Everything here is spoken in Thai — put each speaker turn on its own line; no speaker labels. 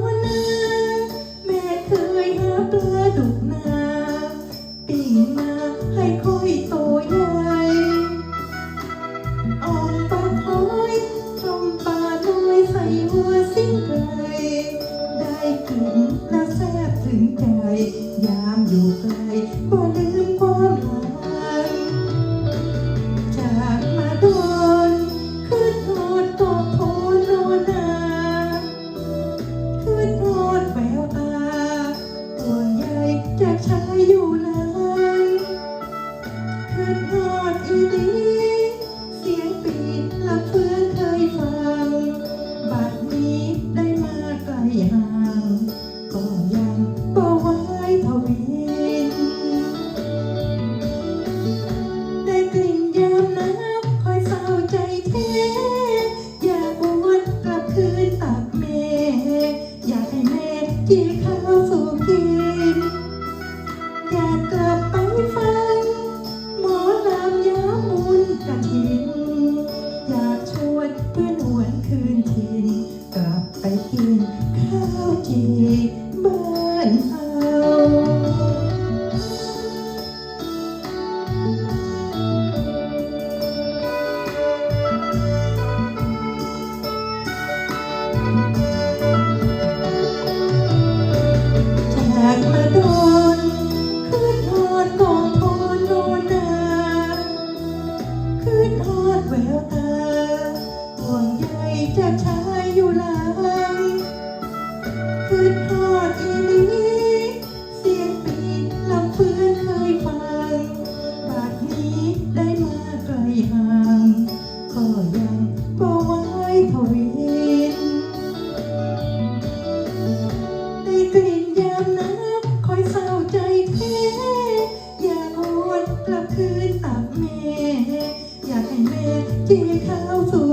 one knows. อยู่เลย ขึ้านกมาโดนคืนทอดกองพนโนนาคืนทอดแววตาห่วงใยจากชายอยู่ลา ก็ไว้ทวินได้กลิ่นยามน้คอยเศร้าใจแท้อย่าวนกลับคืนตับแมอยากให้แมเจ้าสู่